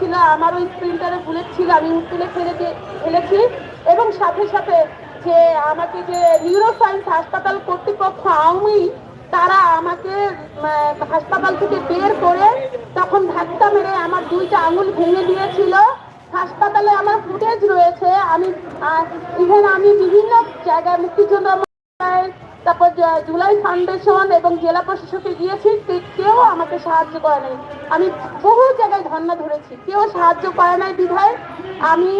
ছিল, আমার ওই স্প্রিন্টারে বুলেট ছিল, আমি তুলে ফেলে দিয়ে ফেলেছি। এবং সাথে সাথে যে আমাকে যে নিউরোসায়েন্স হাসপাতাল কর্তৃপক্ষ আওয়ামী, তারা আমাকে হাসপাতাল থেকে বের করে তখন ধাক্কা মেরে আমার দুইটা আঙুল ভেঙে দিয়েছিল। হাসপাতালে আমার ফুটেজ রয়েছে, আমি ইভেন আমি বিভিন্ন জায়গায় মুক্তিযোদ্ধা তারপর জুলাই ফাউন্ডেশন এবং জেলা প্রশাসকে গিয়েছি কেউ আমাকে সাহায্য করে নাই। আমি বহু জায়গায় ধর্ণা ধরেছি, কেউ সাহায্য করে নাই বিধায়। আমি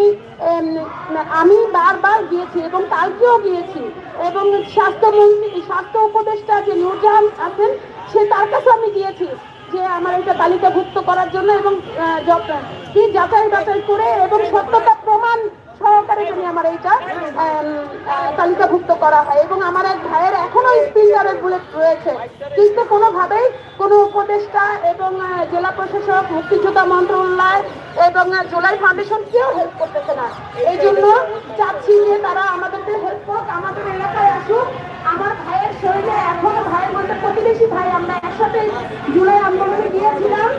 আমি বারবার গিয়েছি এবং কালকেও গিয়েছি। এবং স্বাস্থ্যমন্ত্রী, স্বাস্থ্য উপদেষ্টা যে নূরজাহান আছেন, সে তার কাছে আমি গিয়েছি যে আমার এটা তালিকাভুক্ত করার জন্য এবং কি যাচাই বাছাই করে এবং সত্যতা প্রমাণ সহকারে যদি আমার এইটা তালিকাভুক্ত করা হয়। এবং আমার এক ভাইয়ের এখনও স্পিকারের বুলেট রয়েছে। কিন্তু কোনোভাবেই কোনো উপদেষ্টা এবং জেলা প্রশাসক, মুক্তিযোদ্ধা মন্ত্রণালয় এবং জুলাই ফাউন্ডেশন কেউ হেল্প করতেছে না। এই জন্য চাচ্ছি যে তারা আমাদেরকে হেল্প করুক, আমাদের এলাকায় আসুক। আমার ভাইয়ের শরীরে এখনও ভাইয়ের মধ্যে প্রতিবেশী ভাই আমরা একসাথে জুলাই আন্দোলনে গিয়েছিলাম।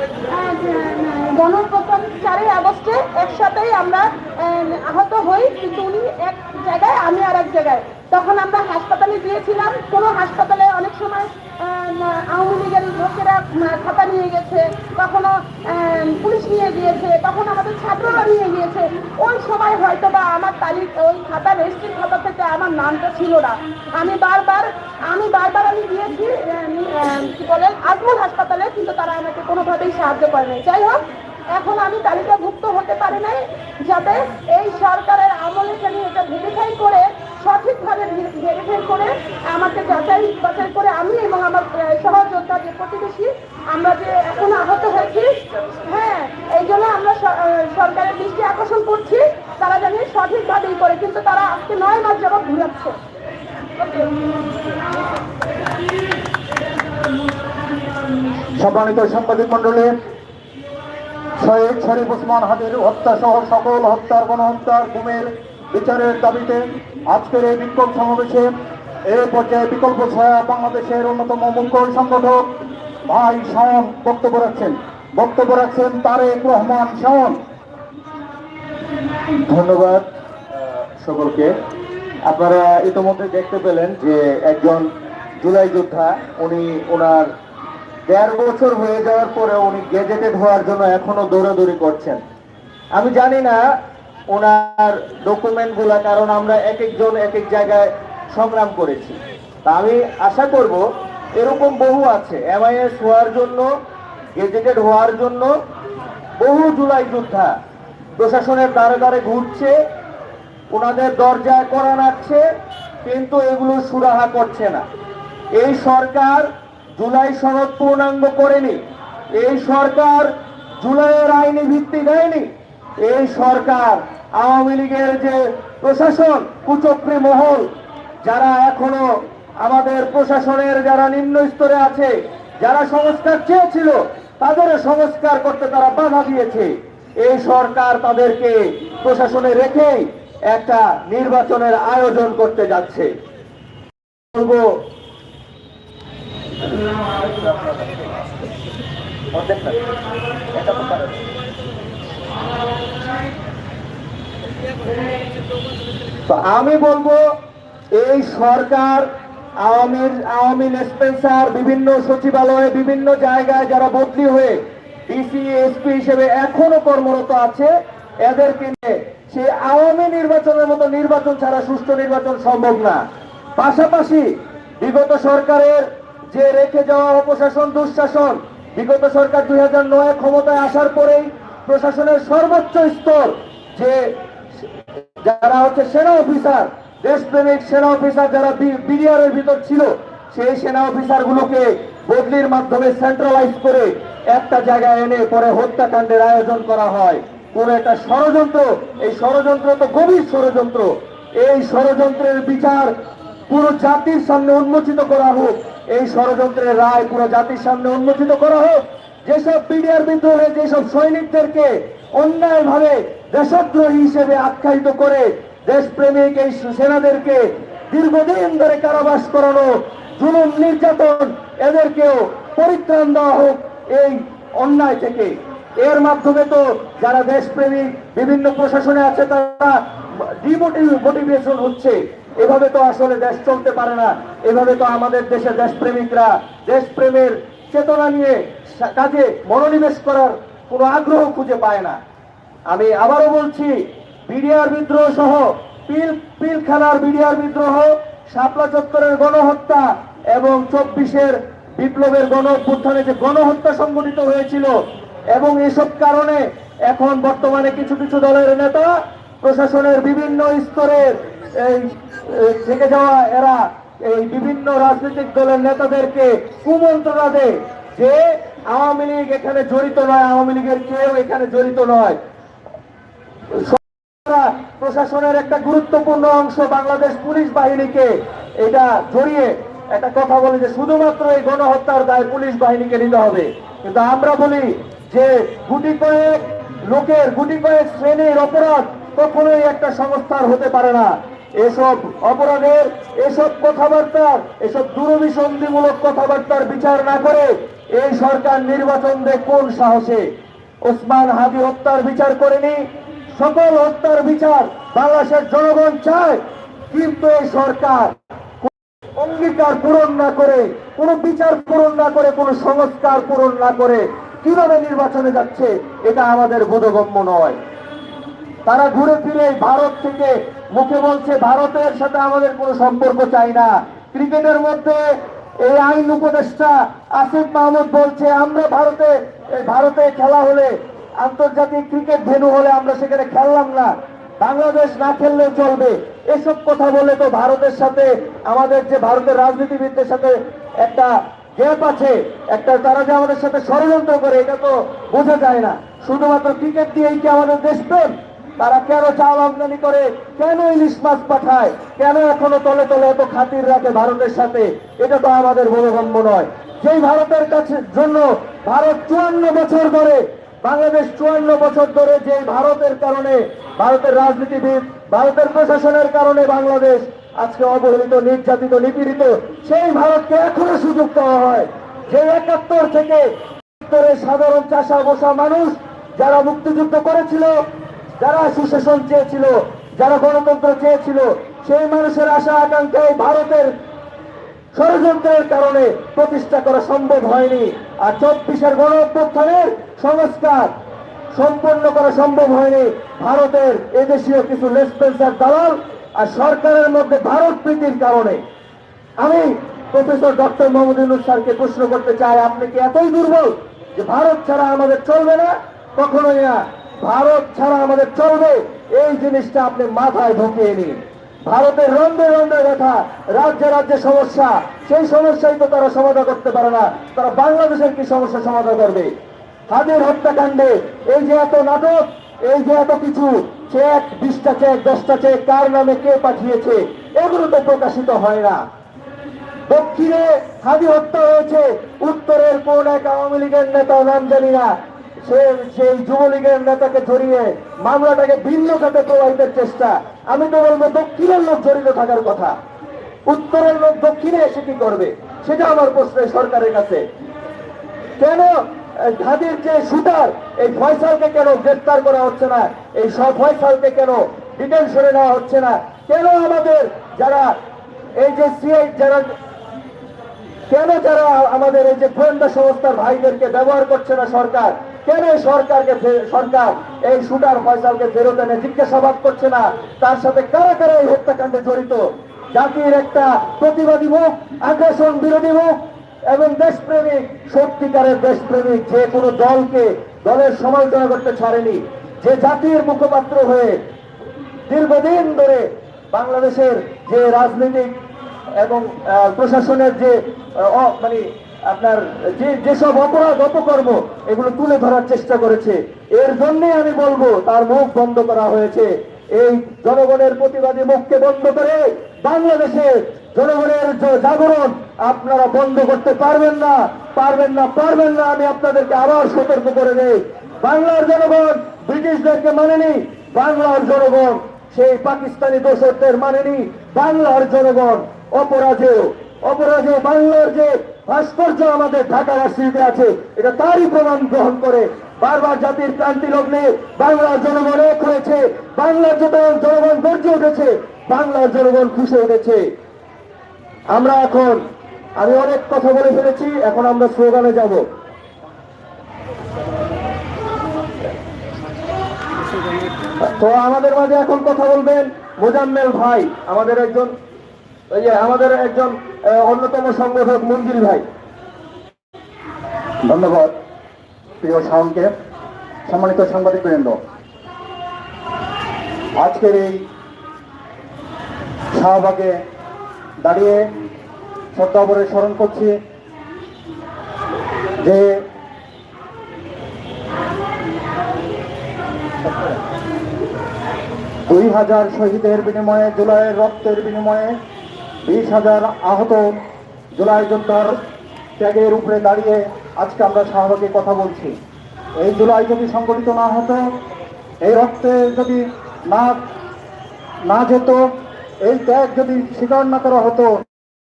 গণপ্রথম চারই আগস্টে একসাথেই আমরা আহত হই। কিন্তু উনি এক জায়গায়, আমি আর এক জায়গায়। তখন আমরা হাসপাতালে গিয়েছিলাম। কোনো হাসপাতালে অনেক সময় আওয়ামী লীগের লোকেরা খাতা নিয়ে গেছে, কখনো পুলিশ নিয়ে গিয়েছে তখন আমাদের ছাত্ররা নিয়ে গিয়েছে। ওই সময় হয়তো বা আমার তালিকা, ওই খাতা রেজিস্ট্রি খাতা থেকে আমার নামটা ছিল না। আমি বারবার আমি বারবার আমি গিয়েছি কি বলেন আজমল হাসপাতালে, কিন্তু তারা আমাকে কোনোভাবেই সাহায্য করেনি যাই হোক, এখন আমি তালিকাভুক্ত হতে পারি নাই, যাতে এই সরকারের আমলে যেন এটা ভেরিফাই করে সঠিকভাবে ভেরিফাই করে আমাকে যাচাই বাছাই করে আমি এবং আমার সহযোদ্ধা যে প্রতিবেশী, আমরা যে এখন আহত হয়েছি হ্যাঁ এই জন্য আমরা সরকারের দৃষ্টি আকর্ষণ করছি, তারা জানি সঠিকভাবেই করে, কিন্তু তারা আজকে নয় মাস যাবৎ ঘুরাচ্ছে। সম্মানিত সাংবাদিক মন্ডলী শহীদ শরীফ ওসমান হাদির হত্যা সহ সকল হত্যার গণহত্যার গুমের বিচারের দাবিতে আজকের এই বিক্ষোভ সমাবেশে এই পর্যায়ে বিকল্প ছায়া বাংলাদেশের অন্যতম মুখ্য সংগঠক ভাই শাওন বক্তব্য রাখছেন। বক্তব্য রাখছেন তারেক রহমান শাওন। ধন্যবাদ সকলকে। আপনারা ইতিমধ্যে দেখতে পেলেন যে একজন জুলাই যোদ্ধা, উনি ওনার দেড় বছর হয়ে যাওয়ার পরে উনি গেজেটেড হওয়ার জন্য এখনও দৌড়াদৌড়ি করছেন। আমি জানি না ওনার ডকুমেন্টগুলা, কারণ আমরা এক একজন এক এক জায়গায় সংগ্রাম করেছি। তা আমি আশা করব এরকম বহু আছে। এমআইএস হওয়ার জন্য গেজেটেড হওয়ার জন্য বহু জুলাই যোদ্ধা প্রশাসনের দ্বারে দ্বারে ঘুরছে, ওনাদের দরজায় করা নাচ্ছে কিন্তু এগুলো সুরাহা করছে না। এই সরকার জুলাই সনদ পূর্ণাঙ্গ করেনি। এই সরকার জুলাইয়ের আইনি ভিত্তি দেয়নি। এই সরকার আওয়ামী লীগের যে প্রশাসন, কুচক্রী মহল, যারা এখনও আমাদের প্রশাসনের যারা নিম্ন স্তরে আছে, যারা সংস্কার চেয়েছিল, তাদের সংস্কার করতে তারা বাধা দিয়েছে। এই সরকার তাদেরকে প্রশাসনে রেখেই একটা নির্বাচনের আয়োজন করতে যাচ্ছে। বলব তো আমি বলব, এই সরকার, আওয়ামী আওয়ামী স্পেন্সার বিভিন্ন সচিবালয়ে, বিভিন্ন জায়গায় যারা বদলি হয়ে ডিসি এসপি হিসেবে এখনও কর্মরত আছে, এদেরকে নিয়ে সে আওয়ামী নির্বাচনের মতো নির্বাচন ছাড়া সুষ্ঠু নির্বাচন সম্ভব না। পাশাপাশি বিগত সরকারের যে রেখে যাওয়া অপশাসন, দুঃশাসন, বিগত সরকার দুই হাজার নয় ক্ষমতায় আসার পরেই প্রশাসনের সর্বোচ্চ স্তর যে যারা হচ্ছে সেনা অফিসার, দেশপ্রেমিক সেনা অফিসার যারা বিডিআর ভিতর ছিল, সেই সেনা অফিসার গুলোকে বদলির মাধ্যমে সেন্ট্রালাইজ করে একটা জায়গায় এনে পরে হত্যাকাণ্ডের আয়োজন করা হয়। কোন একটা ষড়যন্ত্র, এই ষড়যন্ত্র তো গভীর ষড়যন্ত্র। এই ষড়যন্ত্রের বিচার পুরো জাতির সামনে উন্মোচিত করা হোক, এই ষড়যন্ত্রের রায় পুরো জাতির সামনে উন্মোচিত করা হোক যেসব বিডিআর বিদ্রোহে, যেসব সৈনিকদেরকে অন্যায়ভাবে দেশদ্রোহী হিসেবে আখ্যায়িত করে দেশপ্রেমিক এই সেনাদেরকে দীর্ঘদিন ধরে কারাবাস করানো, জুলুম, নির্যাতন, এদেরকেও পরিত্রাণ দেওয়া হোক এই অন্যায় থেকে। এর মাধ্যমে তো যারা দেশপ্রেমিক, বিভিন্ন প্রশাসনে আছে, তারা ডিমোটিভেশন হচ্ছে। এভাবে তো আসলে দেশ চলতে পারে না। এভাবে তো আমাদের দেশের দেশপ্রেমিকরা, দেশপ্রেমের চেতনা নিয়ে কাজে মনোনিবেশ করার কোনো আগ্রহ খুঁজে পায় না। আমি আবারও বলছি, বিডিআর বিদ্রোহ সহ পিল পিলখানার বিডিআর বিদ্রোহ, শাপলা চত্বরের গণহত্যা এবং চব্বিশের বিপ্লবের গণ অভ্যুত্থানে যে গণহত্যা সংগঠিত হয়েছিল এবং এসব কারণে এখন বর্তমানে কিছু কিছু দলের নেতা প্রশাসনের বিভিন্ন স্তরের থেকে যাওয়া এরা এই বিভিন্ন রাজনৈতিক দলের নেতাদেরকে কুমন্ত্রণা দেয় যে আওয়ামী লীগ এখানে জড়িত নয়, আওয়ামী লীগের কেউ এখানে জড়িত নয়। প্রশাসনের একটা গুরুত্বপূর্ণ অংশ বাংলাদেশ পুলিশ বাহিনীকে এটা জড়িয়ে একটা কথা বলে যে শুধুমাত্র এই গণহত্যার দায় পুলিশ বাহিনীকে নিতে হবে। কিন্তু আমরা বলি যে গুটি কয়েক লোকের, গুটি কয়েক শ্রেণির অপরাধ কখনোই একটা সংস্থার হতে পারে না। এসব অপরাধের, এসব কথাবার্তার, এসব দূরভিসন্ধিমূলক কথাবার্তার বিচার না করে এই সরকার নির্বাচন দেয় কোন সাহসে? ওসমান হাদি হত্যার বিচার করেনি, সকল হত্যার বিচার বাংলাদেশের জনগণ চায়, কিন্তু এই সরকার অঙ্গীকার পূরণ না করে, কোনো বিচার পূরণ না করে, কোনো সংস্কার পূরণ না করে কীভাবে নির্বাচনে যাচ্ছে, এটা আমাদের বোধগম্য নয়। তারা ঘুরে ফিরে ভারত থেকে মুখে বলছে, ভারতের সাথে আমাদের কোনো সম্পর্ক চাই না। ক্রিকেটের মধ্যে এই আইন উপদেষ্টা আসিফ মাহমুদ বলছে, আমরা ভারতে ভারতে খেলা হলে, আন্তর্জাতিক ক্রিকেট ভেনু হলে আমরা সেখানে খেললাম না। বাংলাদেশ না খেললেও চলবে। এসব কথা বলে তো ভারতের সাথে, আমাদের যে ভারতের রাজনীতিবিদদের সাথে একটা গ্যাপ আছে, একটা তারা যে আমাদের সাথে ষড়যন্ত্র করে, এটা তো বোঝা যায় না। শুধুমাত্র ক্রিকেট দিয়েই কি আমাদের দেশ দেশপ্রেম? তারা কেন চাল আমদানি করে? কেন ইলিশ মাছ পাঠায়? কেন এখনও তলে তলে এত খাতির রাখে ভারতের সাথে? এটা তো আমাদের বোধগম্য নয়। যেই ভারতের কাছে জন্য ভারত চুয়ান্ন বছর ধরে, বাংলাদেশ চুয়ান্ন বছর ধরে যে ভারতের কারণে, ভারতের রাজনীতিবিদ, ভারতের প্রশাসনের কারণে বাংলাদেশ আজকে অবহেলিত, নির্যাতিত, নিপীড়িত, সেই ভারতকে এখনও সুযোগ দেওয়া হয়। যে একাত্তর থেকে সাধারণ চাষা বসা মানুষ যারা মুক্তিযুদ্ধ করেছিল যারা সুশাসন চেয়েছিল, যারা গণতন্ত্র চেয়েছিল, সেই মানুষের আশা আকাঙ্ক্ষায় ভারতের ষড়যন্ত্রের কারণে প্রতিষ্ঠা করা সম্ভব হয়নি। আর চব্বিশের গণ সংস্কার সম্পন্ন করা সম্ভব হয়নি। ভারতের এদেশীয় কিছু লেসপেন্সার দালাল আর সরকারের মধ্যে ভারত প্রীতির কারণে। আমি প্রফেসর ডক্টর মোহাম্মদ ইউনুস স্যারকে প্রশ্ন করতে চাই, আপনি কি এতই দুর্বল যে ভারত ছাড়া আমাদের চলবে না? কখনোই না। ভারত ছাড়া আমাদের চলবে, এই জিনিসটা আপনি মাথায় ঢুকিয়ে নিন। ভারতের রন্ধে রন্ধে ব্যথা, রাজ্যে রাজ্যে সমস্যা, সেই সমস্যাই তো তারা সমাধান করতে পারে না। তারা বাংলাদেশের কি সমস্যা সমাধান করবে? হাজির হত্যাকাণ্ডে এই যে এত নাটক, এই যে এত কিছু, চেক, বিশটা চেক, দশটা চেক, কার নামে কে পাঠিয়েছে, এগুলো তো প্রকাশিত হয় না। দক্ষিণে হাদি হত্যা হয়েছে, উত্তরের কোন এক আওয়ামী লীগের নেতা, নাম জানি না। সে সেই যুবলীগের নেতাকে জড়িয়ে মামলাটাকে ভিন্ন খাতে প্রবাহিতের চেষ্টা। আমি তো বলব, দক্ষিণের লোক জড়িত থাকার কথা। উত্তরের লোক দক্ষিণে এসে কি করবে? সেটা আমার প্রশ্ন সরকারের কাছে। কেন? ধাদির যে শুটার এই ফয়সালকে কেন গ্রেফতার করা হচ্ছে না? এই সব ফয়সালকে কেন ডিটেনশনে নেওয়া হচ্ছে না? কেন আমাদের যারা এই যে সিআই, যারা কেন যারা আমাদের এই যে গোয়েন্দা সংস্থার ভাইদেরকে ব্যবহার করছে না সরকার? কেন সরকারকে সরকার এই শুটার ফয়সালকে ফেরত এনে জিজ্ঞাসাবাদ করছে না? তার সাথে কারা কারা এই হত্যাকাণ্ডে জড়িত? জাতির একটা প্রতিবাদী মুখ, আগ্রাসন বিরোধী মুখ এবং দেশপ্রেমিক, সত্যিকারের দেশপ্রেমিক যে কোনো দলকে দলের সমালোচনা করতে ছাড়েনি, যে জাতির মুখপাত্র হয়ে দীর্ঘদিন ধরে বাংলাদেশের যে রাজনৈতিক এবং প্রশাসনের যে মানে আপনার যে, যেসব অপরাধ, অপকর্ম এগুলো তুলে ধরার চেষ্টা করেছে, এর জন্যে আমি বলব, তার মুখ বন্ধ করা হয়েছে। এই জনগণের প্রতিবাদী মুখকে বন্ধ করে বাংলাদেশের জনগণের জাগরণ, আপনারা বন্ধ করতে পারবেন না পারবেন না পারবেন না, আমি আপনাদেরকে আবার সতর্ক করে দেই। বাংলার জনগণ ব্রিটিশদেরকে মানেনি, বাংলার জনগণ সেই পাকিস্তানি দোষরদের মানেনি, বাংলার জনগণ অপরাজেয়। অপরাজেয় বাংলার যে ভাস্কর্য আমাদের ঢাকা রাজনীতিতে আছে। এটা তারই প্রমাণ গ্রহণ করে। বারবার জাতির ক্রান্তি লগ্নে বাংলার জনগণ এক হয়েছে। বাংলার জনগণ জনগণ গর্জে উঠেছে, বাংলার জনগণ খুশি উঠেছে। আমরা এখন, আমি অনেক কথা বলে ফেলেছি, এখন আমরা স্লোগানে যাব। তো আমাদের মাঝে এখন কথা বলবেন মোজাম্মেল ভাই, আমাদের একজন আমাদের একজন অন্যতম সংগঠক মঞ্জিল ভাই। ধন্যবাদ, প্রিয় শাওনকে সম্মানিত সাংবাদিক বৃন্দ আজকের এই শাহবাগে দাঁড়িয়ে শ্রদ্ধাভরে স্মরণ করছি যে দুই হাজার শহীদের বিনিময়ে, জুলাইয়ের রক্তের বিনিময়ে বিশ হাজার আহত জুলাই যোদ্ধার ত্যাগের উপরে দাঁড়িয়ে আজকে আমরা শাহবাগে কথা বলছি। এই জুলাই যদি সংগঠিত না হতো, এই রক্তে যদি না না যেত, এই ত্যাগ যদি স্বীকার না করা হতো,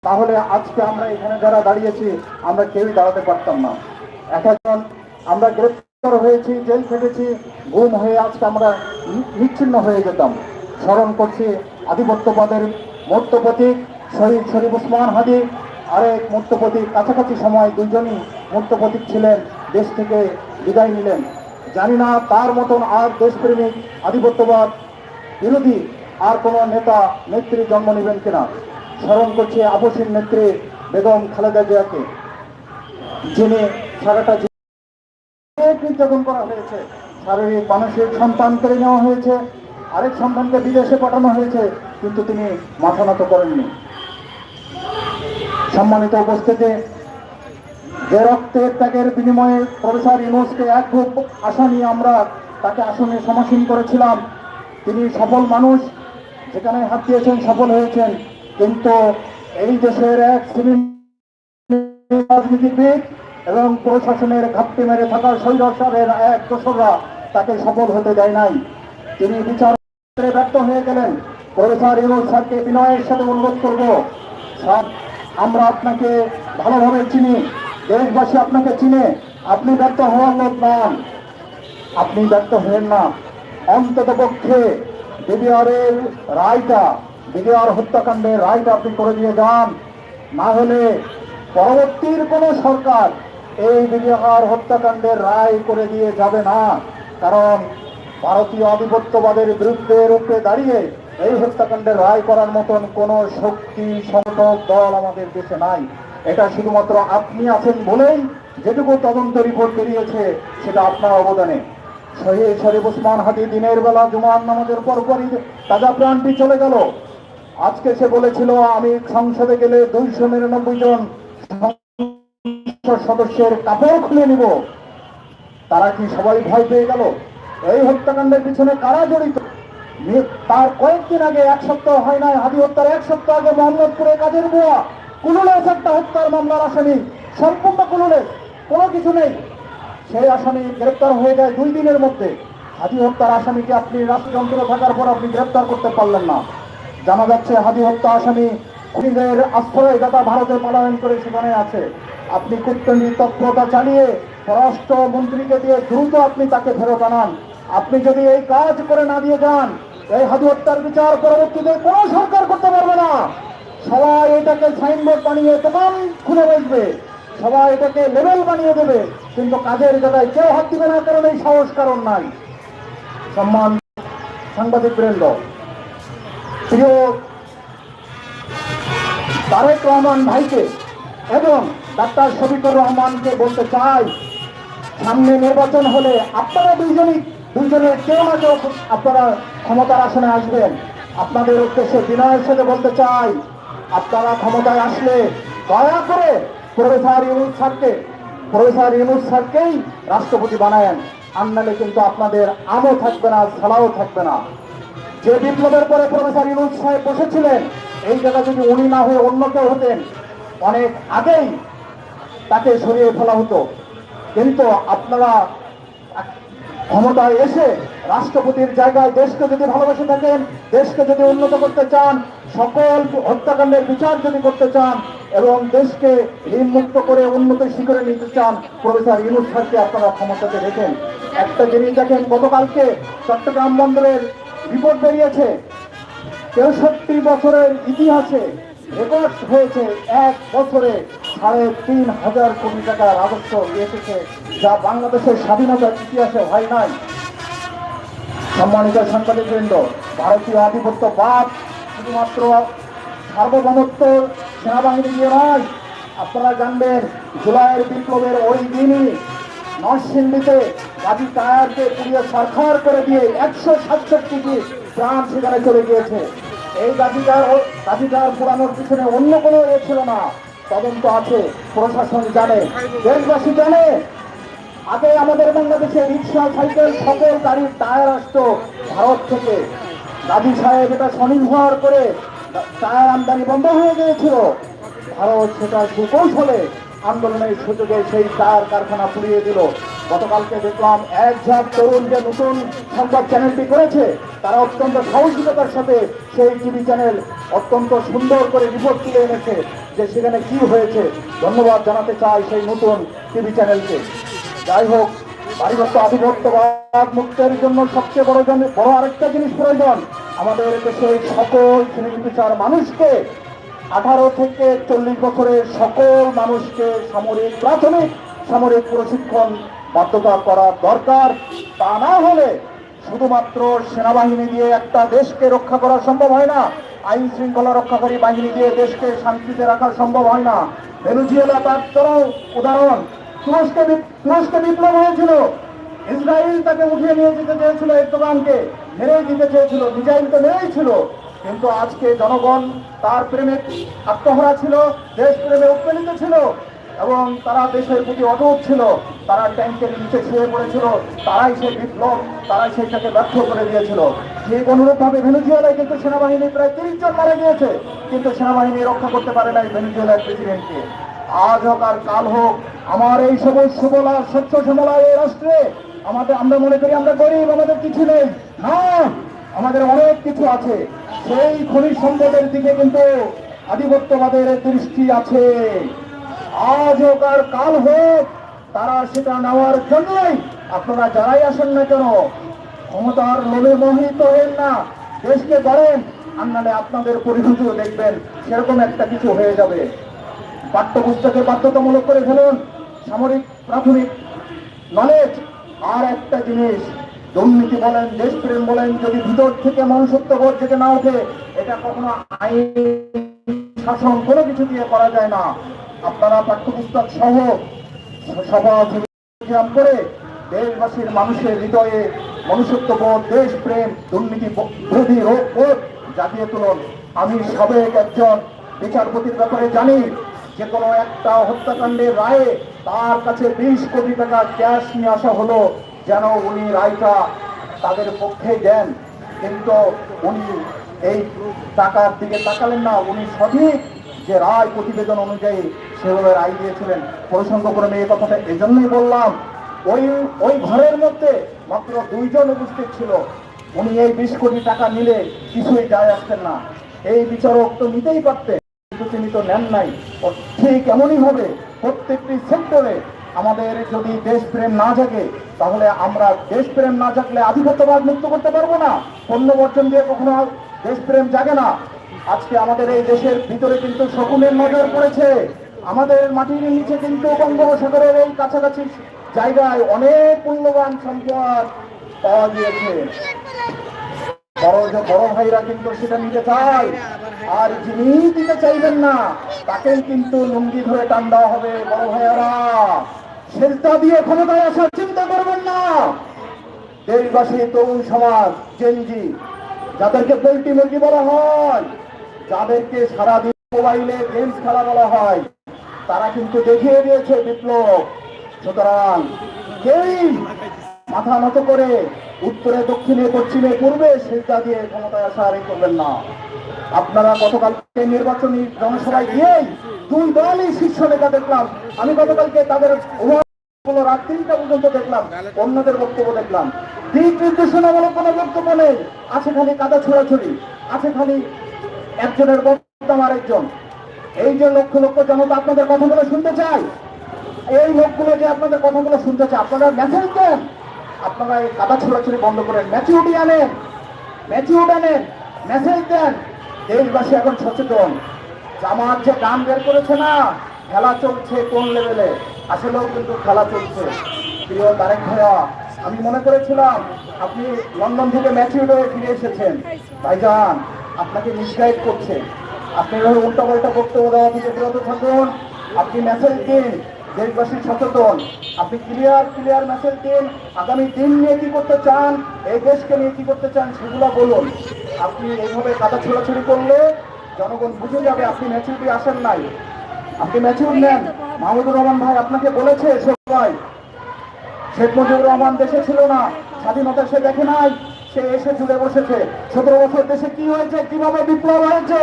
তাহলে আজকে আমরা এখানে যারা দাঁড়িয়েছি, আমরা কেউই দাঁড়াতে পারতাম না। এক একজন আমরা গ্রেপ্তার হয়েছি, জেল খেটেছি, গুম হয়ে আজকে আমরা নিচ্ছিন্ন হয়ে যেতাম। স্মরণ করছি আধিপত্যবাদের মূর্ত প্রতীক শহীদ শরীফ উসমান হাদি, আরেক মূর্ত প্রতীক কাছাকাছি সময় দুজনই মূর্ত প্রতীক ছিলেন, দেশ থেকে বিদায় নিলেন। জানি না তার মতন আর দেশপ্রেমিক, আধিপত্যবাদ, বিরোধী আর কোনো নেতা, নেত্রী জন্ম নেবেন কিনা? স্মরণ করছে আপসীর নেত্রী বেগম খালেদা জিয়াকে, যিনি সারাটা নির্যাতন করা হয়েছে। শারীরিক, মানসিক সন্তান কেড়ে নেওয়া হয়েছে। আরেক সন্তানকে বিদেশে পাঠানো হয়েছে, কিন্তু তিনি মাথা নত করেননি। সম্মানিত উপস্থিতি, যে রক্তের ত্যাগের বিনিময়ে প্রফেসর ইউনুসকে এক গ্রুপ আশা নিয়ে আমরা তাকে আসনে সমাসীন করেছিলাম। তিনি সফল মানুষ, যেখানে হাত দিয়েছেন সফল হয়েছেন। কিন্তু এই দেশের এক রাজনীতিবিদ এবং প্রশাসনের ঘাপটি মেরে থাকা শৈরসারের এক দোসররা তাকে সফল হতে দেয় নাই। তিনি বিচার ব্যর্থ হয়ে গেলেন। প্রফেসর ইউনুস স্যারকে বিনয়ের সাথে অনুরোধ করব। আমরা আপনাকে ভালোভাবে চিনি, দেশবাসী আপনাকে চিনে। আপনি ব্যর্থ হওয়ার লোক নন আপনি ব্যর্থ হবেন না। অন্তত পক্ষে বিডিআরের রায়টা বিডিআর হত্যাকাণ্ডের রায়টা আপনি করে দিয়ে যান। না হলে পরবর্তীর কোন সরকার এই বিডিআর হত্যাকাণ্ডের রায় করে দিয়ে যাবে না। কারণ ভারতীয় আধিপত্যবাদের বিরুদ্ধে রূপে দাঁড়িয়ে এই হত্যাকাণ্ডের রায় করার মতন কোন শক্তি, সংগঠক, দল আমাদের দেশে নাই। এটা শুধুমাত্র আপনি আছেন বলেই যেটুকু তদন্ত রিপোর্ট বেরিয়েছে, সেটা আপনার অবদানে। শহীদ শরীফ উসমান হাদি দিনের বেলা জুমার নামাজের পরপরই তাজা প্রাণটি চলে গেল। আজকে সে বলেছিল, আমি সংসদে গেলে দুইশো নিরানব্বই জন সদস্যের কাপড় খুলে নিব। তারা কি সবাই ভয় পেয়ে গেল? এই হত্যাকাণ্ডের পিছনে কারা জড়িত? তার কয়েকদিন আগে এক সপ্তাহ হয় নাই, হাদি হত্যার এক সপ্তাহ আগে মোহাম্মদপুরে কাজের বুয়া কুলুলেস একটা হত্যার মামলার আসামি, সম্পূর্ণ কুলুলেস কোনো কিছু নেই। সেই আসামি গ্রেপ্তার হয়ে যায় দুই দিনের মধ্যে। হাদি হত্যার আসামিকে আপনি রাষ্ট্রযন্ত্র থাকার পর আপনি গ্রেপ্তার করতে পারলেন না। জানা যাচ্ছে হাদি হত্যা আসামি খুনিদের আশ্রয়দাতা ভারতে পলায়ন করে সেখানে আছে। আপনি কূটনৈতিক তৎপরতা চালিয়ে পররাষ্ট্র মন্ত্রীকে দিয়ে দ্রুত আপনি তাকে ফেরত আনান। আপনি যদি এই কাজ করে না দিয়ে যান এই হাদি হত্যার বিচার পরবর্তীতে কোনো সরকার করতে পারবে না। সবাই এটাকে সাইনবোর্ড বানিয়ে দোকান খুলে বসবে। সবাই এটাকে লেভেল বানিয়ে দেবে। কিন্তু কাজের জায়গায় কেউ হাত দিবে না, কারণ এই সাহস কারণ নাই। সম্মান সাংবাদিক বৃন্দ। প্রিয় তারেক রহমান ভাইকে এবং ডাক্তার শফিকুর রহমানকে বলতে চাই, সামনে নির্বাচন হলে আপনারা দুইজনই দুইজনের কেউ না কেউ আপনারা ক্ষমতার আসনে আসবেন। আপনাদের উদ্দেশ্যে বিনয়ের সাথে বলতে চাই, আপনারা ক্ষমতায় আসলে দয়া করে প্রফেসর ইউনুস স্যারকে, প্রফেসর ইউনুস স্যারকেই রাষ্ট্রপতি বানায়েন। আননালে কিন্তু আপনাদের আমও থাকবে না ছাড়াও থাকবে না। যে বিপ্লবের পরে প্রফেসর ইউনুস সাহেব বসেছিলেন, এই জায়গা যদি উনি না হয়ে অন্য কেউ হতেন, অনেক আগেই তাকে সরিয়ে ফেলা হতো। কিন্তু আপনারা ক্ষমতায় এসে রাষ্ট্রপতির জায়গায় দেশকে যদি ভালোবেসে থাকেন, দেশকে যদি উন্নত করতে চান, সকল হত্যাকাণ্ডের বিচার যদি করতে চান এবং দেশকে ঋণ মুক্ত করে উন্নত শিখরে নিতে চান, প্রফেসর ইউনুস স্যারকে আপনারা ক্ষমতাতে রেখেন। একটা জিনিস দেখেন, গতকালকে চট্টগ্রাম বন্দরের রিপোর্ট বেরিয়েছে। তেষট্টি বছরের ইতিহাসে রেকর্ড হয়েছে এক বছরে সাড়ে তিন হাজার কোটি টাকা রাজস্ব এসেছে, যা বাংলাদেশের স্বাধীনতার ইতিহাসে হয় নাই। সম্মানিত সাংবাদিকবৃন্দ, ভারতীয় আধিপত্যবাদ শুধুমাত্র সার্বভৌমত্ব সেনাবাহিনী দিয়ে নয়, আপনারা জানবেন জুলাইয়ের বিপ্লবের ওই দিনই নরসিংদীতে গাজী টায়ারকে পুড়িয়ে সরকার করে দিয়ে একশো সাতষট্টিটি প্রাণ সেখানে চলে গিয়েছে। এই গাজীটার গাজীটার পুরানোর পিছনে অন্য কোনো এ ছিল না। তদন্ত আছে, প্রশাসন জানে, দেশবাসী জানে। আগে আমাদের বাংলাদেশে রিক্সা, সাইকেল সকল গাড়ির টায়ার আসতো ভারত থেকে। গাজী সাহেব এটা স্বনির্ভর করে টায়ার আমদানি বন্ধ হয়ে গিয়েছিল। ভারত সেটা সুকৌশলে আন্দোলনের সুযোগে সেই টায়ার কারখানা পুড়িয়ে দিল। গতকালকে দেখলাম এক ঝাঁক তরুণ যে নতুন সংবাদ চ্যানেলটি করেছে, তারা অত্যন্ত সাহসিকতার সাথে সেই টিভি চ্যানেল অত্যন্ত সুন্দর করে রিপোর্ট তুলে এনেছে যে সেখানে কি হয়েছে। ধন্যবাদ জানাতে চাই সেই নতুন টিভি চ্যানেলকে। যাই হোক বাড়িগত আধিপত্যবাদ মুক্তের জন্য সবচেয়ে বড় বড় আরেকটা জিনিস প্রয়োজন। আমাদের দেশের সকল শ্রেণি পেশার মানুষকে আঠারো থেকে চল্লিশ বছরের সকল মানুষকে সামরিক, প্রাথমিক সামরিক প্রশিক্ষণ বাধ্যতা করা দরকার। তা না হলে শুধুমাত্র সেনাবাহিনী দিয়ে একটা দেশকে রক্ষা করা সম্ভব হয় না, আইন শৃঙ্খলা রক্ষাকারী বাহিনী দিয়ে দেশকে শান্তিতে রাখা সম্ভব হয় না। ভেনুজুয়েলা তার চরম উদাহরণ। তুরস্কে তুরস্কে বিপ্লব হয়েছিল। ইসরায়েল তাকে উঠিয়ে নিয়ে যেতে চেয়েছিল এরদোগানকে মেরে দিতে চেয়েছিল, মিসাইল তো মেরেই ছিল। কিন্তু আজকে জনগণ তার প্রেমে আত্মহারা ছিল, দেশ প্রেমে উৎপীড়িত ছিল এবং তারা দেশের প্রতি অটুট ছিল। তারা ট্যাঙ্কের নিচে শুয়ে পড়েছিল, তারাই সেই বিপ্লব, তারাই সেইটাকে ব্যর্থ করে দিয়েছিল। ঠিক অনুরূপভাবে ভেনুজুয়েলায় কিন্তু সেনাবাহিনী প্রায় তিরিশ জন মারা গিয়েছে, কিন্তু সেনাবাহিনী রক্ষা করতে পারে নাই ভেনুজুয়েলার প্রেসিডেন্টকে। আজ হোক আর কাল হোক, আমার এই সবুজ সুবলা স্বচ্ছ শ্যামলা এই রাষ্ট্রে আমাদের, আমরা মনে করি আমরা গরিব, আমাদের কিছু নেই। না! আমাদের অনেক কিছু আছে। সেই খনিজ সম্পদের দিকে কিন্তু আধিপত্যবাদের দৃষ্টি আছে। আজ হোক আর কাল হোক, তারা সেটা নেওয়ার জন্যই আপনারা যারাই আসেন না কেন, ক্ষমতার লোভে মোহিত হয়েন না। দেশকে গড়েন আর নাহলে আপনাদের পরিণতিও দেখবেন, সেরকম একটা কিছু হয়ে যাবে। পাঠ্যপুস্তকে বাধ্যতামূলক করে ফেলুন, সামরিক, প্রাথমিক নলেজ আর একটা জিনিস দুর্নীতি বলেন দেশপ্রেম বলেন, যদি ভিতর থেকে মনুষ্যত্ব বোধ থেকে না ওঠে, এটা কখনো আইন, শাসন কোনো কিছু দিয়ে করা যায় না। আপনারা পাঠ্যপুস্তক সহ সভা করে দেশবাসীর মানুষের হৃদয়ে মনুষ্যত্ব বোধ দেশপ্রেম দুর্নীতি বিরোধী রোগ জাগিয়ে তুলুন। আমি সাবেক একজন বিচারপতির ব্যাপারে জানি, যে কোনো একটা হত্যাকাণ্ডের রায়ে তার কাছে বিশ কোটি টাকা ক্যাশ নিয়ে আসা হলো। যেন উনি রায়টা তাদের পক্ষে দেন। কিন্তু উনি এই টাকার দিকে তাকালেন না। উনি সঠিক যে রায় প্রতিবেদন অনুযায়ী সেভাবে রায় দিয়েছিলেন। প্রসঙ্গক্রমে এই কথাটা এজন্যই বললাম, ওই ওই ঘরের মধ্যে মাত্র দুইজন উপস্থিত ছিল। উনি এই বিশ কোটি টাকা নিলে কিছুই যায় আসতেন না। এই বিচারক তো নিতেই পারতেন, কিন্তু তিনি তো নেন নাই। ঠিক এমনই হবে প্রত্যেকটি সেক্টরে আমাদের যদি দেশপ্রেম না জাগে, তাহলে আমরা দেশপ্রেম না জাগলে আধিপত্যবাদ মুক্ত করতে পারব না। পণ্য বর্জন দিয়ে কখনো দেশপ্রেম জাগে না। আজকে আমাদের এই দেশের ভিতরে কিন্তু শকুনের নজর পড়েছে। আমাদের মাটির নিচে কিন্তু বঙ্গোপসাগরের এই কাছাকাছি জায়গায় অনেক মূল্যবান সম্পদ পাওয়া গিয়েছে। বড় বড় ভাইরা কিন্তু সেটা নিতে চায়। আর যিনি দিতে চাইবেন না, তাকেই কিন্তু লুঙ্গি ধরে টান দেওয়া হবে বড় ভাইয়ারা। সেজদা দিয়ে ক্ষমতায় আসার চিন্তা করবেন না। দেশবাসী, তরুণ সমাজ জেনজি যাদেরকে পোল্ট্রি মুরগি বলা হয়, যাদেরকে সারাদিন মোবাইলে গেমস খেলা বলা হয়, তারা কিন্তু দেখিয়ে দিয়েছে বিপ্লব। সুতরাং মাথা নত করে উত্তরে, দক্ষিণে, পশ্চিমে, পূর্বে সেজদা দিয়ে ক্ষমতায় আসা আর করবেন না। আপনারা গতকালকে নির্বাচনী জনসভায় গিয়েই দুই দলই শীর্ষ নেতা দেখলাম। আমি গতকালকে তাদের রাত তিনটা পর্যন্ত দেখলাম, অন্যদের বক্তব্য দেখলাম। দিক নির্দেশনামূলক কোনো বক্তব্য নেই। আছে খালি কাদা ছোড়াছুড়ি, আছে খালি একজনের বক্তব্য আরেকজন এই যে লক্ষ লক্ষ জনতা আপনাদের কথাগুলো শুনতে চায়, এই লোকগুলো যে আপনাদের কথাগুলো শুনতে চায়, আপনারা মেসেজ দেন। আপনারা এই কাদা ছোড়াছুড়ি বন্ধ করেন। ম্যাচিউরিটি আনেন ম্যাচিউরিটি আনেন মেসেজ দেন। দেশবাসী এখন সচেতন। জামাত যে গান বের করেছে না, খেলা চলছে কোন লেভেলে? আসলেও কিন্তু খেলা চলছে। প্রিয় তারেক ভাইয়া, আমি মনে করেছিলাম আপনি লন্ডন থেকে ম্যাচিউর হয়ে ফিরে এসেছেন। ভাইজান, আপনাকে মিসগাইড করছে। আপনি এভাবে উল্টা পাল্টা বক্তব্য দেওয়া থেকে বিরত থাকুন। আপনি মেসেজ দিন। দেশবাসী সচেতন, আপনি ক্লিয়ার ক্লিয়ার মেসেজ দিন। আগামী দিন নিয়ে কি করতে চান, এই দেশকে নিয়ে কি করতে চান, সেগুলো বলুন। আপনি এইভাবে কাদা ছোড়াছুড়ি করলে জনগণ বুঝে যাবে আপনি ম্যাচুরিটি আসেন নাই। আপনি ম্যাচিউর নেন। মাহমুদুর রহমান ভাই আপনাকে বলেছে সবাই, শেখ মুজিবুর রহমান দেশে ছিল না স্বাধীনতা সে দেখে নাই, সে এসে জুড়ে বসেছে। সতেরো বছর দেশে কি হয়েছে, কীভাবে বিপ্লব হয়েছে,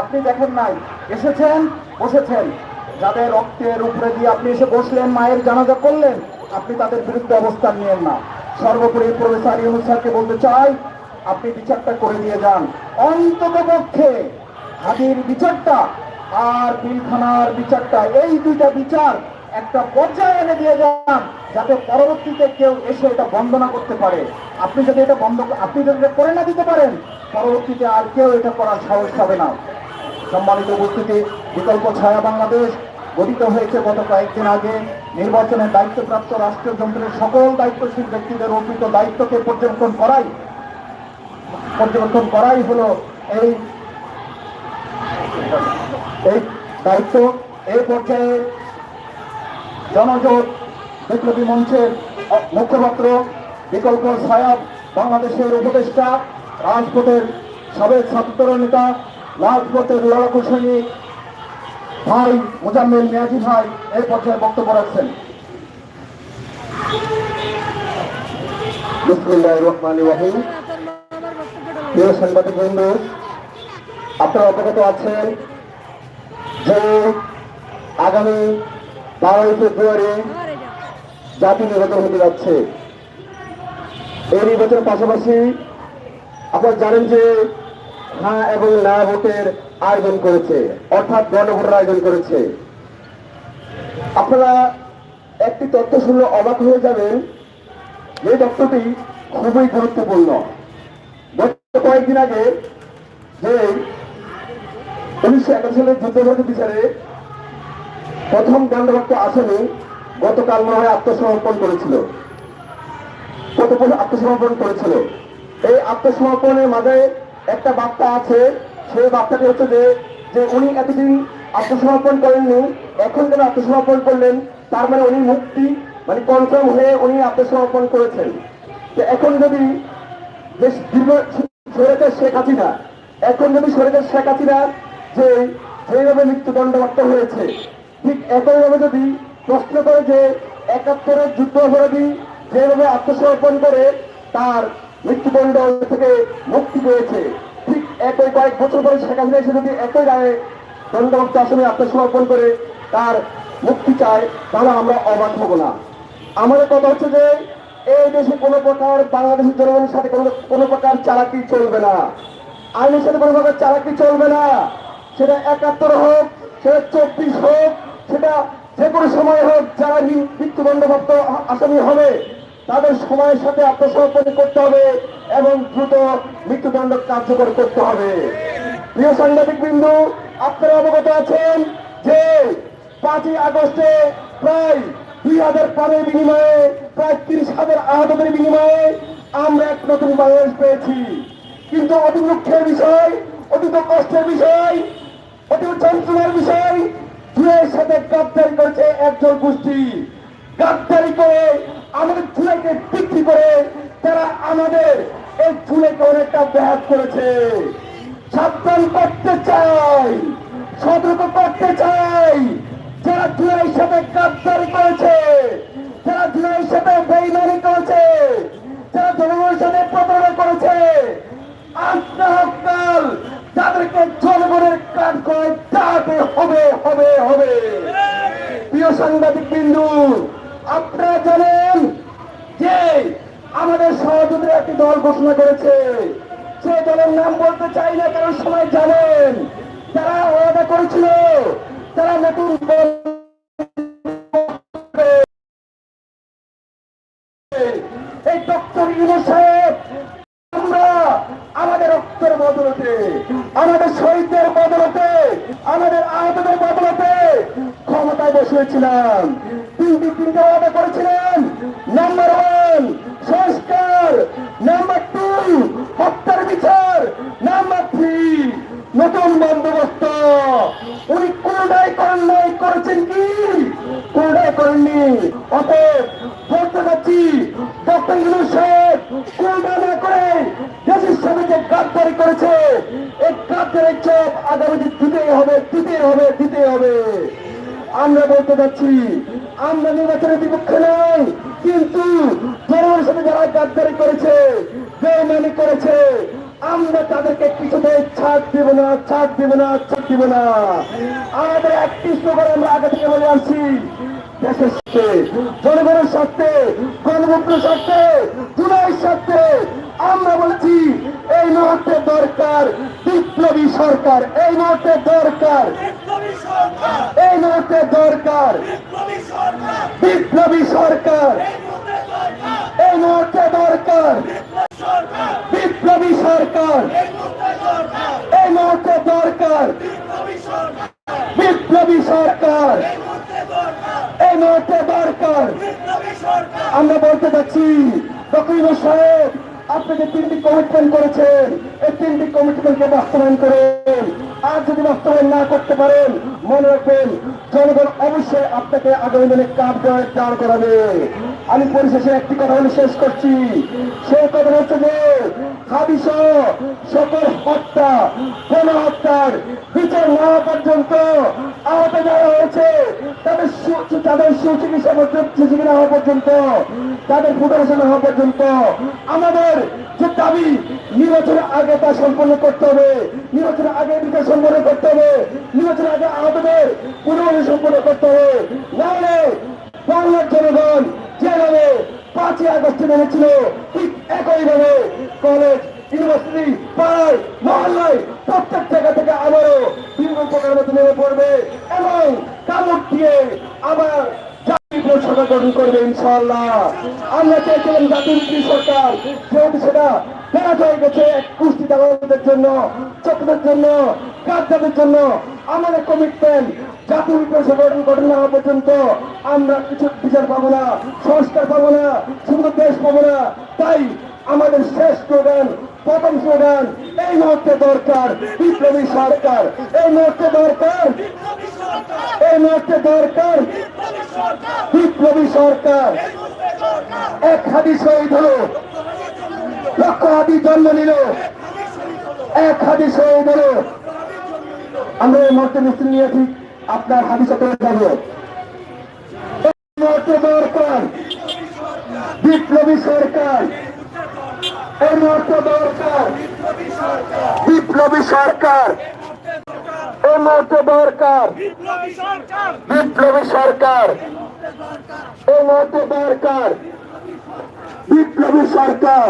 আপনি দেখেন নাই। এসেছেন, বসেছেন। যাদের রক্তের উপরে দিয়ে আপনি এসে বসলেন, মায়ের জানাজা করলেন, আপনি তাদের বিরুদ্ধে অবস্থান নিয়েন না। সর্বোপরি প্রফেসর ইউনুস স্যারকে বলতে চাই, আপনি বিচারটা করে দিয়ে যান। অন্তত পক্ষে হাজির বিচারটা আর পিলখানার বিচারটা, এই দুইটা বিচার একটা পর্যায়ে এনে দিয়ে যান, যাতে পরবর্তীতে কেউ এসে এটা বন্ধ না করতে পারে। আপনি যদি এটা বন্ধ, আপনি যদি এটা করে না দিতে পারেন, পরবর্তীতে আর কেউ এটা করার সাহস হবে না। সম্মানিত উপস্থিতি, বিকল্প ছায়া বাংলাদেশ গঠিত হয়েছে গত কয়েকদিন আগে। নির্বাচনের দায়িত্বপ্রাপ্ত রাষ্ট্রীয় যন্ত্রের সকল দায়িত্বশীল ব্যক্তিদের অর্পিত দায়িত্বকে পর্যবেক্ষণ করাই পর্যবেক্ষণ করাই হলো এই এই দায়িত্ব। এই পর্যায়ে জনজোট বিপ্লবী মঞ্চের মুখপাত্র, বিকল্প সায়াব বাংলাদেশের উপদেষ্টা, রাজপথের সাবেক ছাত্র নেতা রাজপথের লড়াকু সৈনিক ভাই মোজাম্মেল মিয়াজি ভাই এই পর্যায়ে বক্তব্য রাখছেন। প্রিয় সাংবাদিক বৃন্দ আপনারা অবগত আছেন যে আগামী বারোই ফেব্রুয়ারি জাতীয় নির্বাচন হতে যাচ্ছে। এই নির্বাচনের পাশাপাশি আপনারা জানেন যে হ্যাঁ এবং না ভোটের আয়োজন করেছে, অর্থাৎ গণভোটের আয়োজন করেছে। আপনারা একটি তথ্য শুনলে অবাক হয়ে যাবেন যে তথ্যটি খুবই গুরুত্বপূর্ণ। কয়েকদিন আগে যে উনিশশো একাশি সালের যুদ্ধবন্ধ বিচারে প্রথম দণ্ডপ্রাপ্ত আসামি গতকাল মনে হয় আত্মসমর্পণ করেছিল। গতকাল আত্মসমর্পণ করেছিল? এই আত্মসমর্পণের মাঝে একটা বার্তা আছে, সেই বার্তাটি হচ্ছে যে যে উনি এতদিন আত্মসমর্পণ করেননি, এখন যেন আত্মসমর্পণ করলেন, তার মানে উনি মুক্তি মানে কনফার্ম হয়ে উনি আত্মসমর্পণ করেছেন। তো এখন যদি যে দীর্ঘ সরেছে শেখ হাসিনা, এখন যদি সরেছে শেখ হাসিনা যে যেভাবে মৃত্যুদণ্ডপ্রাপ্ত হয়েছে, ঠিক একইভাবে যদি প্রশ্ন করে যে একাত্তরের যুদ্ধ অপরাধী যেভাবে আত্মসমর্পণ করে, তার মৃত্যুদণ্ড থেকে মুক্তি পেয়েছে। ঠিক একই কয়েক বছর পরে শেখ হাসিনা এসে যদি একই রায়ে দণ্ডপ্রাপ্ত আসামি আত্মসমর্পণ করে, তার মুক্তি চায়, তাহলে আমরা অবাক হব না। আমাদের কথা হচ্ছে যে, এই দেশে কোনো প্রকার বাংলাদেশের জনগণের সাথে কোনো কোনো প্রকার চালাকি চলবে না। আইনের সাথে কোনো প্রকার চালাকি চলবে না। সেটা একাত্তর হোক, সেটা চব্বিশ হোক, সেটা যে কোনো সময় হোক যারা মৃত্যুদণ্ডপ্রাপ্ত আসামি হবে। তাদের সময়ের সাথে আত্মসমর্পণ করতে হবে এবং দ্রুত মৃত্যুদণ্ড কার্যকর করতে হবে। প্রিয় সাংবাদিক বিন্দু, আপনারা অবগত আছেন যে পাঁচই আগস্টে প্রায় দুই হাজার প্রাণের বিনিময়ে, প্রায় তিরিশ হাজার আহতদের বিনিময়ে আমরা এক নতুন বাংলাদেশ পেয়েছি। কিন্তু অতি দুঃখের বিষয়, অতি কষ্টের বিষয়, অতি যন্ত্রণার বিষয় জুয়ের সাথে গাদ্দারি করেছে একজন গোষ্ঠী। গাদ্দারি করে আমাদের চুলাইকে বিক্রি করে তারা আমাদের এই চুলাইকে অনেকটা ব্যাহাত করেছে। সাবধান করতে চাই, সতর্ক করতে চাই। যারা জুলাইয়ের সাথে গাদ্দারি করেছে, যারা জুলাইয়ের সাথে বেইমানি করেছে, যারা জনগণের সাথে প্রতারণা করেছে আত্মহত্যাল তাদেরকে জনগণের কাজ করে দাঁড়াতে হবে হবে হবে। প্রিয় সাংবাদিক বিন্দু আপনারা জানেন যে আমাদের সহযোগীরা একটি দল ঘোষণা করেছে। সে দলের নাম বলতে চাই না কারণ সবাই জানেন, যারা ওয়াদা করেছিল, তারা নতুন এই ডক্টর ইউনুস সাহেব, আমরা আমাদের রক্তের বদলতে, আমাদের শহীদদের বদলতে, আমাদের আহতদের বদলতে ক্ষমতায় বসিয়েছিলাম তিনটি তিনটে ওয়াদা করেছিলেন। নাম্বার ওয়ান সংস্কার। নাম্বার টু হত্যার বিচার। নাম্বার থ্রি নতুন বন্দোবস্ত। উনি কোনটাই করেন নাই, করেছেন কি? কোনটাই করেননি। অতএব বলতে চাচ্ছি, ডক্টর সাহেব, কোনটা না করে দেশের যে গাদ্দারি করেছে। এই গাদ্দারের চোখ আগামী দিন দিতেই হবে দিতেই হবে দিতেই হবে। আমরা বলতে চাচ্ছি আমরা নির্বাচনের বিপক্ষে নই কিন্তু জনগণের সাথে যারা গাদ্দারি করেছে বেমানি করেছে আমরা তাদেরকে কিছুতে ছাড় দিব না ছাড় দিব না ছাড় দিব না। আমাদের একটি স্লোগান আমরা আগে থেকে বলে আসছি দেশের সাথে জনগণের স্বার্থে গণতন্ত্রের স্বার্থে জুলাই স্বার্থে আমরা বলছি এই মুহূর্তে দরকার বিপ্লবী সরকার এই মুহূর্তে দরকার এই মুহূর্তে দরকার বিপ্লবী সরকার। এই মুহূর্তে দরকার। বিপ্লবী সরকার। এই মুহূর্তে দরকার। বিপ্লবী সরকার। এই মুহূর্তে দরকার। আমরা বলতে চাচ্ছি ফকির সাহেব, আপনি যে তিনটি কমিটমেন্ট করেছেন, এই তিনটি কমিটমেন্টকে বাস্তবায়ন করেন। আর যদি বাস্তবায়ন না করতে পারেন, মনে রাখবেন অবশ্যই আপনাকে আগামী দিনে কাপ জয়ের দাঁড় করাবে। আমি পরিশেষে একটি কথা বলে শেষ করছি। সেই কথা হচ্ছে যে হাবিস সকল হত্যা, কোন হত্যার বিচার না পর্যন্ত আহত যারা হয়েছে, তাদের সু- তাদের সুচিকিৎসা পর্যন্ত চিকিৎসা না হওয়া পর্যন্ত, তাদের ফুটারেশন হওয়া পর্যন্ত আমাদের যে দাবি নির্বাচনের আগে তা সম্পন্ন করতে হবে। নির্বাচনের আগে বিচার সম্পন্ন করতে হবে। নির্বাচনের আগে আহতদের পুনর্বাসন সম্পন্ন করতে হবে। নাহলে বাংলার জনগণ যেভাবে পাঁচই আগস্টে নেমেছিল, ঠিক একইভাবে কলেজ, ইউনিভার্সিটি, পাড়ায়, মহল্লায় প্রত্যেক জায়গা থেকে আবারও বিভিন্ন প্রকার মতো নেমে পড়বে এবং কামড় দিয়ে আবার সরকার গঠন করবে ইনশাআল্লাহ। আমরা চেয়েছিলাম জাতির সরকার যেহেতু সেটা ফেরাত হয়ে গেছে কুস্তি দালালদের জন্য চক্রের জন্য কাজদের জন্য। আমাদের কমিটমেন্ট জাতীয় বিপ্লবী গঠন হওয়া পর্যন্ত আমরা কিছু বিচার পাবো না, সংস্কার পাবো না সুন্দর দেশ পাবো না। তাই আমাদের শেষ স্লোগান প্রথম স্লোগান, এই মুহূর্তে দরকার বিপ্লবী সরকার। এই মুহূর্তে দরকার এই মুহূর্তে দরকার বিপ্লবী সরকার। এক হাদি শহীদ হলো, লক্ষ হাদি জন্ম নিল। এক হাদি শহীদ হলো। আমরা এই মুহূর্তে মিছিল নিয়ে ঠিক আপনার হাদিসে চলে যাব। এই মুহূর্তে দরকার বিপ্লবী সরকার। এই মুহূর্তে দরকার। বিপ্লবী সরকার। এই মুহূর্তে দরকার। বিপ্লবী সরকার। এই মুহূর্তে দরকার। বিপ্লবী সরকার।